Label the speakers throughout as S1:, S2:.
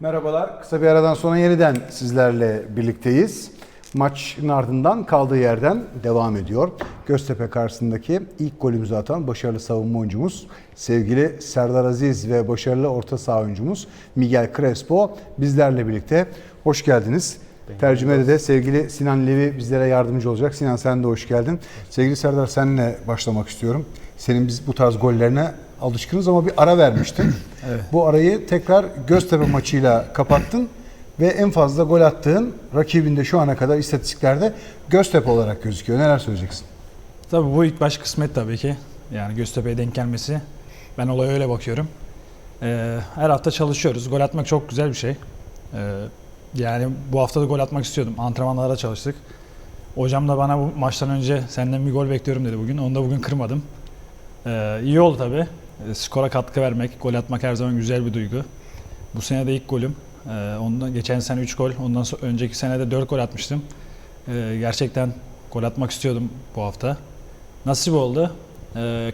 S1: Merhabalar. Kısa bir aradan sonra yeniden sizlerle birlikteyiz. Maçın ardından kaldığı yerden devam ediyor. Göztepe karşısındaki ilk golümüzü atan başarılı savunma oyuncumuz sevgili Serdar Aziz ve başarılı orta saha oyuncumuz Miguel Crespo bizlerle birlikte. Hoş geldiniz. Tercümede de sevgili Sinan Levi bizlere yardımcı olacak. Sinan sen de hoş geldin. Sevgili Serdar seninle başlamak istiyorum. Senin biz bu tarz gollerine alışkınız ama bir ara vermiştin. Bu arayı tekrar Göztepe maçıyla kapattın ve en fazla gol attığın rakibinde şu ana kadar istatistiklerde Göztepe olarak gözüküyor. Neler söyleyeceksin?
S2: Tabii bu ilk baş kısmet tabii ki. Yani Göztepe'ye denk gelmesi. Ben olaya öyle bakıyorum. Ee, her hafta çalışıyoruz. Gol atmak çok güzel bir şey. Ee, yani bu hafta da gol atmak istiyordum. Antrenmanlara çalıştık. Hocam da bana bu maçtan önce senden bir gol bekliyorum dedi bugün. Onu da bugün kırmadım. Ee, iyi oldu tabii. Ee, skora katkı vermek, gol atmak her zaman güzel bir duygu. Bu sene de ilk golüm. Ee, ondan geçen sene 3 gol, ondan sonra önceki sene de 4 gol atmıştım. Ee, gerçekten gol atmak istiyordum bu hafta. Nasip oldu.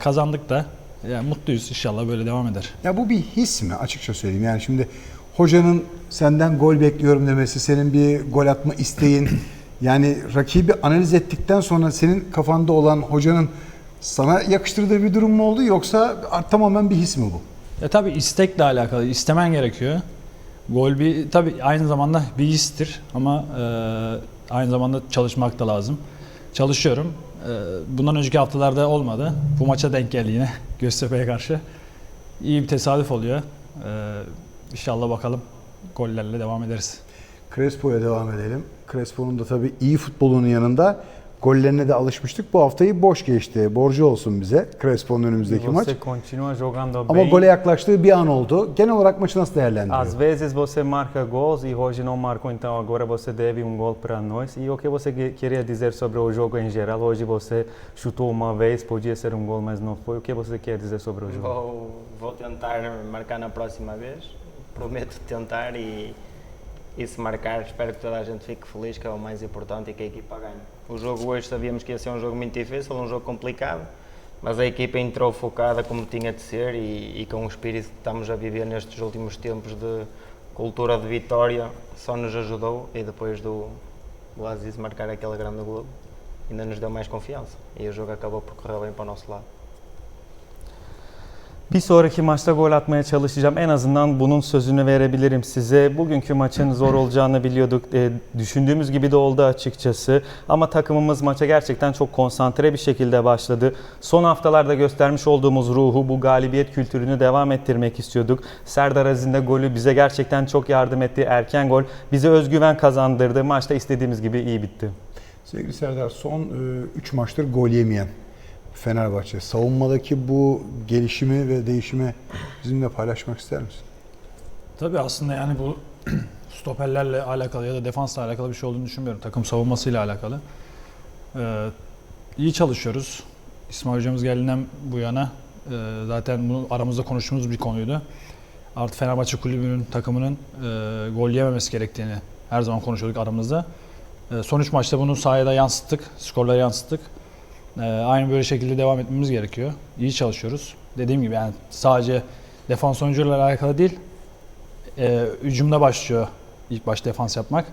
S2: Kazandık da. Yani mutluyuz inşallah böyle devam eder.
S1: Ya bu bir his mi açıkça söyleyeyim. Yani şimdi hocanın senden gol bekliyorum demesi, senin bir gol atma isteğin yani rakibi analiz ettikten sonra senin kafanda olan hocanın sana yakıştırdığı bir durum mu oldu yoksa tamamen bir his mi bu?
S2: E tabi istekle alakalı. istemen gerekiyor. Gol bir tabi aynı zamanda bir histir ama e, aynı zamanda çalışmak da lazım. Çalışıyorum. E, bundan önceki haftalarda olmadı. Bu maça denk geldi yine Göztepe'ye karşı. İyi bir tesadüf oluyor. E, inşallah bakalım gollerle devam ederiz.
S1: Crespo'ya devam edelim. Crespo'nun da tabii iyi futbolunun yanında gollerine de alışmıştık. Bu haftayı boş geçti. Borcu olsun bize Crespo'nun önümüzdeki maç.
S3: Você continua jogando
S1: Ama
S3: bem.
S1: gole yaklaştığı bir an oldu. Genel olarak maçı nasıl değerlendiriyor?
S3: Às vezes você marca gols e hoje não marcou, então agora você deve um gol para nós. E o que você que- queria dizer sobre o jogo em geral? Hoje você chutou uma vez, podia ser um gol, mas não foi. O que você quer dizer sobre o jogo?
S4: Vou, vou tentar marcar na próxima vez. Prometo tentar e, e se marcar, espero que toda a gente fique feliz, que é o mais importante e que a equipa ganhe. O jogo hoje sabíamos que ia ser um jogo muito difícil, um jogo complicado, mas a equipa entrou focada como tinha de ser e, e com o espírito que estamos a viver nestes últimos tempos de cultura de vitória só nos ajudou e depois do, Aziz marcar aquele grande gol ainda nos deu mais confiança e o jogo acabou por correr bem para o nosso lado.
S3: Bir sonraki maçta gol atmaya çalışacağım. En azından bunun sözünü verebilirim size. Bugünkü maçın zor olacağını biliyorduk. E, düşündüğümüz gibi de oldu açıkçası. Ama takımımız maça gerçekten çok konsantre bir şekilde başladı. Son haftalarda göstermiş olduğumuz ruhu, bu galibiyet kültürünü devam ettirmek istiyorduk. Serdar Aziz'in de golü bize gerçekten çok yardım etti. Erken gol bize özgüven kazandırdı. Maçta istediğimiz gibi iyi bitti.
S1: Sevgili Serdar son 3 maçtır gol yemeyen Fenerbahçe. Savunmadaki bu gelişimi ve değişimi bizimle paylaşmak ister misin?
S2: Tabii aslında yani bu stoperlerle alakalı ya da defansla alakalı bir şey olduğunu düşünmüyorum. Takım savunmasıyla alakalı. Ee, iyi çalışıyoruz. İsmail hocamız geldiğinden bu yana e, zaten bunu aramızda konuştuğumuz bir konuydu. Artı Fenerbahçe kulübünün takımının e, gol yememesi gerektiğini her zaman konuşuyorduk aramızda. E, son üç maçta bunu sahaya da yansıttık, skorlara yansıttık. E, aynı böyle şekilde devam etmemiz gerekiyor. İyi çalışıyoruz. Dediğim gibi yani sadece defans oyuncularla alakalı değil, e, hücumda başlıyor ilk baş defans yapmak.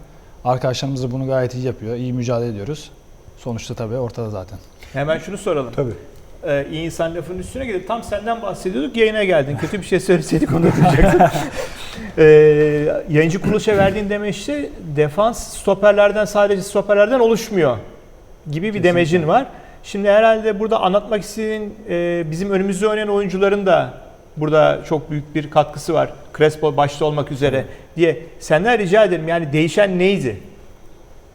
S2: Arkadaşlarımız da bunu gayet iyi yapıyor. İyi mücadele ediyoruz. Sonuçta tabii ortada zaten.
S5: Hemen şunu soralım.
S1: Tabii.
S5: Ee, iyi insan lafının üstüne gidip tam senden bahsediyorduk yayına geldin. Kötü bir şey söyleseydik onu da duyacaktın. ee, yayıncı kuruluşa verdiğin demeçte defans stoperlerden sadece stoperlerden oluşmuyor gibi bir demecin var. Şimdi herhalde burada anlatmak istediğin e, bizim önümüzde oynayan oyuncuların da burada çok büyük bir katkısı var. Crespo başta olmak üzere diye. Senden rica ederim yani değişen neydi?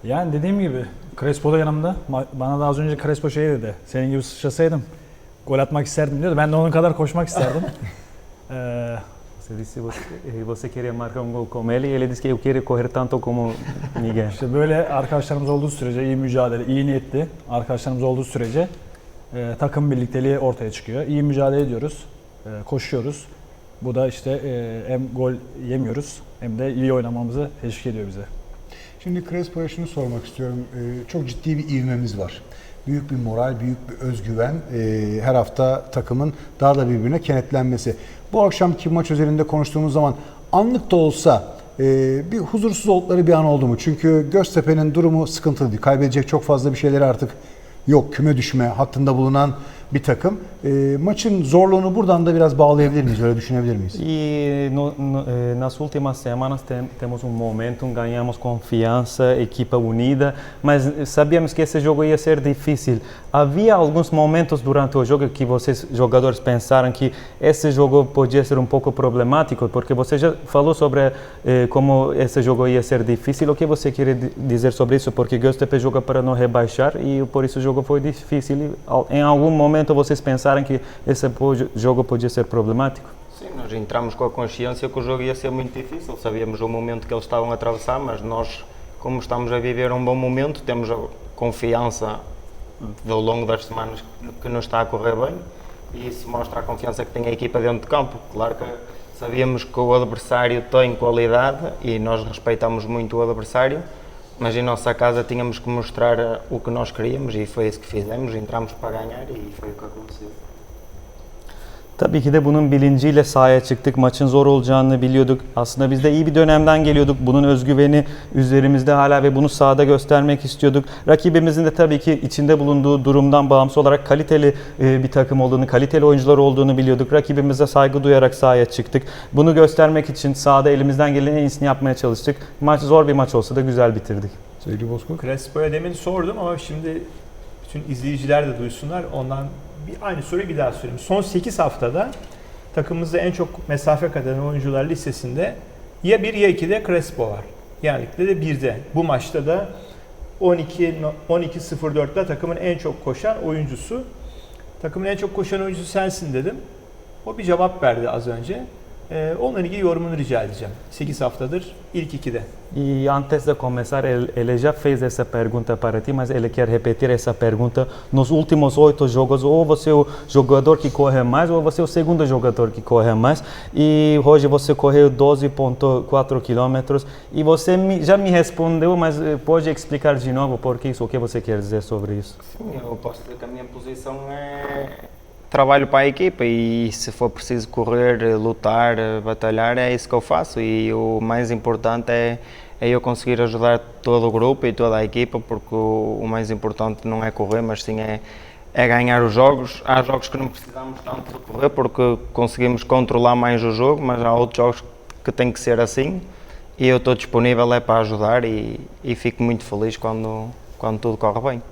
S2: Yani dediğim gibi Crespo da yanımda. Bana da az önce Crespo şey dedi. Senin gibi sıçrasaydım gol atmak isterdim diyordu. Ben de onun kadar koşmak isterdim. Ee,
S3: Você disse você, eh, você queria marcar um gol como ele e ele disse que eu queria correr tanto como Miguel.
S2: işte böyle arkadaşlarımız olduğu sürece iyi mücadele, iyi niyetli arkadaşlarımız olduğu sürece e, takım birlikteliği ortaya çıkıyor. İyi mücadele ediyoruz, e, koşuyoruz. Bu da işte e, hem gol yemiyoruz hem de iyi oynamamızı teşvik ediyor bize.
S1: Şimdi Crespo'ya şunu sormak istiyorum. Ee, çok ciddi bir ivmemiz var. Büyük bir moral, büyük bir özgüven. Ee, her hafta takımın daha da birbirine kenetlenmesi. Bu akşamki maç üzerinde konuştuğumuz zaman anlık da olsa e, bir huzursuz oldukları bir an oldu mu? Çünkü Göztepe'nin durumu sıkıntılı değil. Kaybedecek çok fazla bir şeyleri artık yok. Küme düşme hattında bulunan bir takım. E, maçın zorluğunu buradan da biraz bağlayabilir miyiz? Öyle düşünebilir miyiz?
S3: E no, no, eh, nas últimas semanas tem, temos um momentum, ganhamos confiança, equipa unida, mas sabíamos que esse jogo ia ser difícil. Havia alguns momentos durante o jogo que vocês jogadores pensaram que esse jogo podia ser um pouco problemático, porque você já falou sobre eh, como esse jogo ia ser difícil. O que você queria di- dizer sobre isso? Porque Göztepe joga para não rebaixar e por isso o jogo foi difícil. Em algum momento vocês pensaram que esse jogo podia ser problemático?
S4: Sim, nós entramos com a consciência que o jogo ia ser muito difícil. Sabíamos o momento que eles estavam a atravessar, mas nós, como estamos a viver um bom momento, temos a confiança ao longo das semanas que nos está a correr bem e isso mostra a confiança que tem a equipa dentro de campo. Claro que sabíamos que o adversário tem qualidade e nós respeitamos muito o adversário, mas em nossa casa tínhamos que mostrar eh, o que nós queríamos e foi isso que fizemos. Entramos para ganhar e foi o que aconteceu.
S3: Tabii ki de bunun bilinciyle sahaya çıktık. Maçın zor olacağını biliyorduk. Aslında biz de iyi bir dönemden geliyorduk. Bunun özgüveni üzerimizde hala ve bunu sahada göstermek istiyorduk. Rakibimizin de tabii ki içinde bulunduğu durumdan bağımsız olarak kaliteli e, bir takım olduğunu, kaliteli oyuncular olduğunu biliyorduk. Rakibimize saygı duyarak sahaya çıktık. Bunu göstermek için sahada elimizden gelen en iyisini yapmaya çalıştık. Maç zor bir maç olsa da güzel bitirdik.
S1: Sevgili Bozkurt.
S5: Crespo'ya demin sordum ama şimdi bütün izleyiciler de duysunlar. Ondan bir aynı soruyu bir daha sorayım. Son 8 haftada takımımızda en çok mesafe kat eden oyuncular listesinde ya 1 ya 2'de Crespo var. Genellikle de 1'de. Bu maçta da 12 12.04'te takımın en çok koşan oyuncusu. Takımın en çok koşan oyuncusu sensin dedim. O bir cevap verdi az önce. Ee, onunla ilgili yorumunu rica edeceğim. 8 haftadır ilk 2'de.
S3: E antes de começar, ele, ele já fez essa pergunta para ti, mas ele quer repetir essa pergunta. Nos últimos oito jogos, ou você é o jogador que corre mais, ou você é o segundo jogador que corre mais. E hoje você correu 12,4 quilômetros. E você me- já me respondeu, mas eh, pode explicar de novo por que isso, o que você quer dizer sobre isso?
S4: Sim, eu posso dizer que a minha posição é trabalho para a equipa e se for preciso correr, lutar, batalhar, é isso que eu faço e o mais importante é, é eu conseguir ajudar todo o grupo e toda a equipa porque o, o mais importante não é correr, mas sim é, é ganhar os jogos. Há jogos que não precisamos tanto de correr porque conseguimos controlar mais o jogo, mas há outros jogos que tem que ser assim e eu estou disponível é para ajudar e, e fico muito feliz quando, quando tudo corre bem.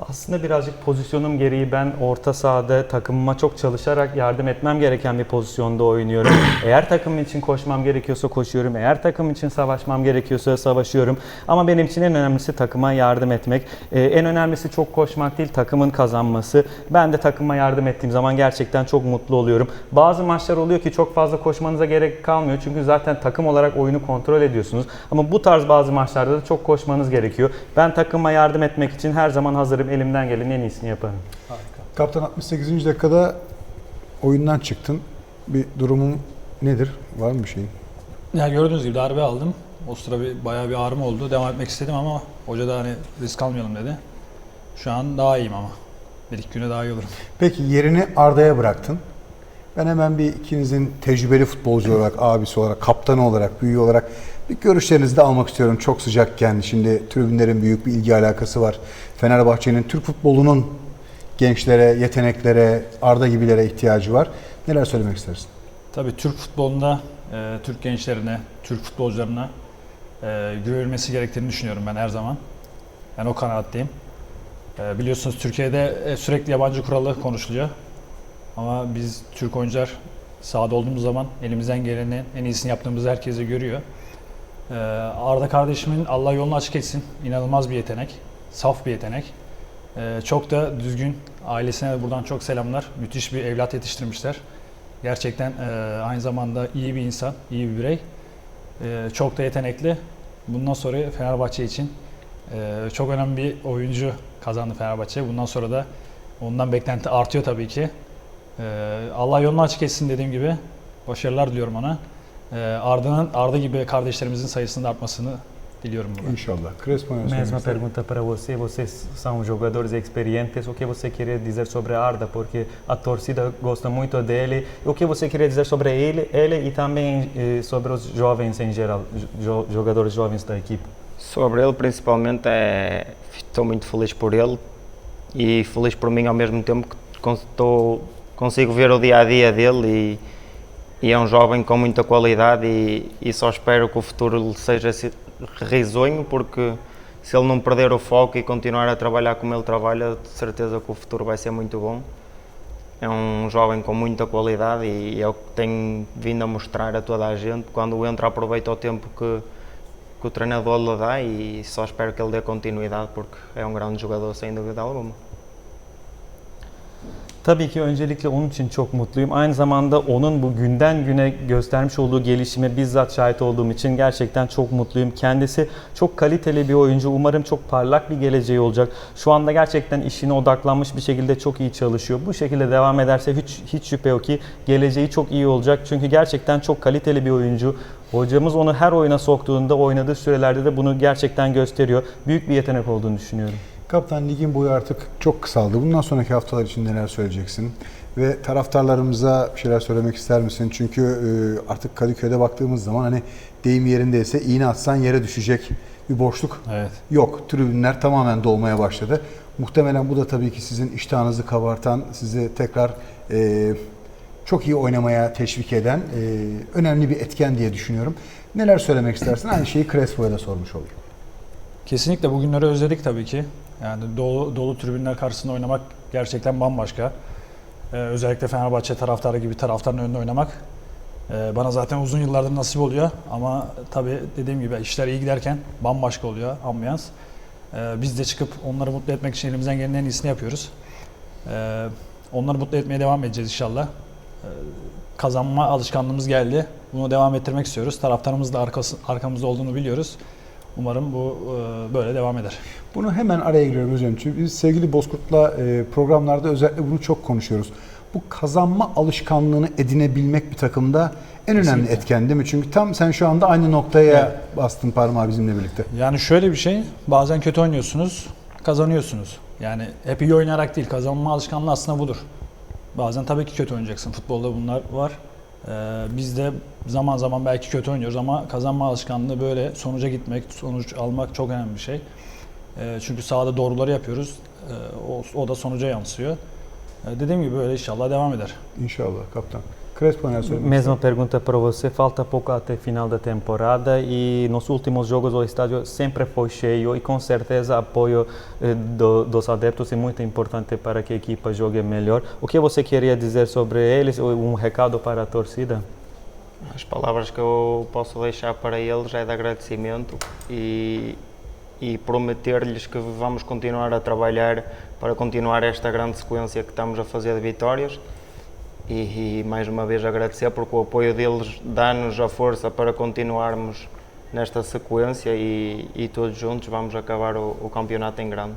S3: Aslında birazcık pozisyonum gereği ben orta sahada takımıma çok çalışarak yardım etmem gereken bir pozisyonda oynuyorum. Eğer takım için koşmam gerekiyorsa koşuyorum. Eğer takım için savaşmam gerekiyorsa savaşıyorum. Ama benim için en önemlisi takıma yardım etmek. Ee, en önemlisi çok koşmak değil, takımın kazanması. Ben de takıma yardım ettiğim zaman gerçekten çok mutlu oluyorum. Bazı maçlar oluyor ki çok fazla koşmanıza gerek kalmıyor. Çünkü zaten takım olarak oyunu kontrol ediyorsunuz. Ama bu tarz bazı maçlarda da çok koşmanız gerekiyor. Ben takıma yardım etmek için her zaman hazırım. Elimden gelenin en iyisini yaparım.
S1: Kaptan 68. dakikada oyundan çıktın. Bir durumun nedir? Var mı bir şeyin?
S2: Ya gördüğünüz gibi darbe aldım. O sıra bir, bayağı bir ağrım oldu. Devam etmek istedim ama hoca da hani risk almayalım dedi. Şu an daha iyiyim ama. Bir iki güne daha iyi olurum.
S1: Peki yerini Arda'ya bıraktın. Ben hemen bir ikinizin tecrübeli futbolcu olarak, abisi olarak, kaptanı olarak, büyüğü olarak bir görüşlerinizi de almak istiyorum. Çok sıcakken şimdi tribünlerin büyük bir ilgi alakası var. Fenerbahçe'nin Türk futbolunun gençlere, yeteneklere, Arda gibilere ihtiyacı var. Neler söylemek istersin?
S2: Tabii Türk futbolunda e, Türk gençlerine, Türk futbolcularına e, güvenilmesi gerektiğini düşünüyorum ben her zaman. Ben o kanaatteyim. E, biliyorsunuz Türkiye'de e, sürekli yabancı kuralı konuşuluyor. Ama biz Türk oyuncular sahada olduğumuz zaman elimizden gelenin en iyisini yaptığımızı herkese görüyor. E, Arda kardeşimin Allah yolunu açık etsin. İnanılmaz bir yetenek. Saf bir yetenek. E, çok da düzgün. Ailesine de buradan çok selamlar. Müthiş bir evlat yetiştirmişler. Gerçekten e, aynı zamanda iyi bir insan, iyi bir birey. E, çok da yetenekli. Bundan sonra Fenerbahçe için e, çok önemli bir oyuncu kazandı Fenerbahçe. Bundan sonra da ondan beklenti artıyor tabii ki. E, Allah yolunu açık etsin dediğim gibi. Başarılar diliyorum ona. Arda'nın Arda gibi kardeşlerimizin sayısının artmasını Diliyorum bunu.
S1: İnşallah. Crespo
S3: Mesma pergunta para você. Vocês são jogadores experientes. O que você queria dizer sobre Arda? Porque a torcida gosta muito dele. O que você queria dizer sobre ele, ele e também eh, sobre os jovens em geral, jo- jogadores jovens da equipe?
S4: Sobre ele, principalmente, é, estou muito feliz por ele e feliz por mim ao mesmo tempo que estou, consigo ver o dia a dia dele e, e é um jovem com muita qualidade e, e só espero que o futuro lhe seja se- risonho porque se ele não perder o foco e continuar a trabalhar como ele trabalha, de certeza que o futuro vai ser muito bom. É um jovem com muita qualidade e é o que tenho vindo a mostrar a toda a gente. Quando entra, aproveita o tempo que, que o treinador lhe dá e só espero que ele dê continuidade porque é um grande jogador sem dúvida alguma.
S3: Tabii ki öncelikle onun için çok mutluyum. Aynı zamanda onun bu günden güne göstermiş olduğu gelişime bizzat şahit olduğum için gerçekten çok mutluyum. Kendisi çok kaliteli bir oyuncu. Umarım çok parlak bir geleceği olacak. Şu anda gerçekten işine odaklanmış bir şekilde çok iyi çalışıyor. Bu şekilde devam ederse hiç, hiç şüphe yok ki geleceği çok iyi olacak. Çünkü gerçekten çok kaliteli bir oyuncu. Hocamız onu her oyuna soktuğunda oynadığı sürelerde de bunu gerçekten gösteriyor. Büyük bir yetenek olduğunu düşünüyorum.
S1: Kaptan ligin boyu artık çok kısaldı. Bundan sonraki haftalar için neler söyleyeceksin? Ve taraftarlarımıza bir şeyler söylemek ister misin? Çünkü e, artık Kadıköy'de baktığımız zaman hani deyim yerindeyse iğne atsan yere düşecek bir boşluk
S2: Evet.
S1: yok. Tribünler tamamen dolmaya başladı. Muhtemelen bu da tabii ki sizin iştahınızı kabartan, sizi tekrar e, çok iyi oynamaya teşvik eden e, önemli bir etken diye düşünüyorum. Neler söylemek istersin? Aynı şeyi Crespo'ya da sormuş olayım.
S2: Kesinlikle bugünleri özledik tabii ki. Yani dolu, dolu tribünler karşısında oynamak gerçekten bambaşka. Ee, özellikle Fenerbahçe taraftarı gibi taraftarın önünde oynamak e, bana zaten uzun yıllardır nasip oluyor. Ama tabii dediğim gibi işler iyi giderken bambaşka oluyor ambiyans. Ee, biz de çıkıp onları mutlu etmek için elimizden gelenin en iyisini yapıyoruz. Ee, onları mutlu etmeye devam edeceğiz inşallah. Ee, kazanma alışkanlığımız geldi. Bunu devam ettirmek istiyoruz. Taraftarımız da arkası, arkamızda olduğunu biliyoruz. Umarım bu e, böyle devam eder.
S1: Bunu hemen araya giriyorum hocam. Çünkü biz sevgili Bozkurt'la e, programlarda özellikle bunu çok konuşuyoruz. Bu kazanma alışkanlığını edinebilmek bir takımda en önemli
S2: Kesinlikle.
S1: etken değil mi? Çünkü tam sen şu anda aynı noktaya
S2: Evet.
S1: bastın parmağı bizimle birlikte.
S2: Yani şöyle bir şey, bazen kötü oynuyorsunuz, kazanıyorsunuz. Yani hep iyi oynayarak değil, kazanma alışkanlığı aslında budur. Bazen tabii ki kötü oynayacaksın, futbolda bunlar var. Ee, biz de zaman zaman belki kötü oynuyoruz ama kazanma alışkanlığı böyle sonuca gitmek, sonuç almak çok önemli bir şey. Ee, çünkü sahada doğruları yapıyoruz, Ee, o, o da sonuca yansıyor. Dediğim gibi böyle inşallah devam eder.
S1: İnşallah kaptan. Crespo söylemek
S3: Mesma pergunta para você. Falta pouco até final da temporada e nos últimos jogos o estádio sempre foi cheio e com certeza apoio eh, do, dos adeptos é muito importante para que a equipa jogue melhor. O que você queria dizer sobre eles? Ou Um recado para a torcida?
S4: As palavras que eu posso deixar para eles é de agradecimento e, e prometer-lhes que vamos continuar a trabalhar para continuar esta grande sequência que estamos a fazer de vitórias. E, e mais uma vez agradecer porque o apoio deles dá-nos a força para continuarmos nesta sequência e, e todos juntos vamos acabar o, o campeonato em grande.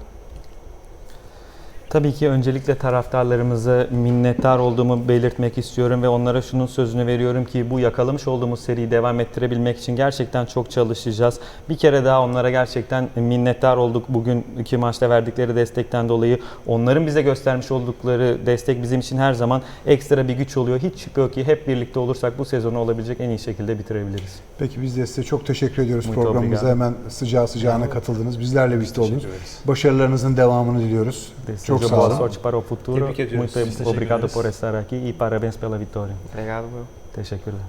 S3: Tabii ki öncelikle taraftarlarımıza minnettar olduğumu belirtmek istiyorum ve onlara şunun sözünü veriyorum ki bu yakalamış olduğumuz seriyi devam ettirebilmek için gerçekten çok çalışacağız. Bir kere daha onlara gerçekten minnettar olduk bugünkü maçta verdikleri destekten dolayı. Onların bize göstermiş oldukları destek bizim için her zaman ekstra bir güç oluyor. Hiç şüphe yok ki hep birlikte olursak bu sezonu olabilecek en iyi şekilde bitirebiliriz.
S1: Peki biz de size çok teşekkür ediyoruz
S3: Muito
S1: programımıza.
S3: obrigado.
S1: Hemen sıcağı sıcağına katıldınız. Bizlerle birlikte oldunuz. Başarılarınızın devamını diliyoruz.
S3: Desejo
S1: Çok sağ
S3: boa sorte para o futuro. Muito obrigado por estar aqui e parabéns pela vitória.
S4: Obrigado, eu.
S3: Teşekkürler.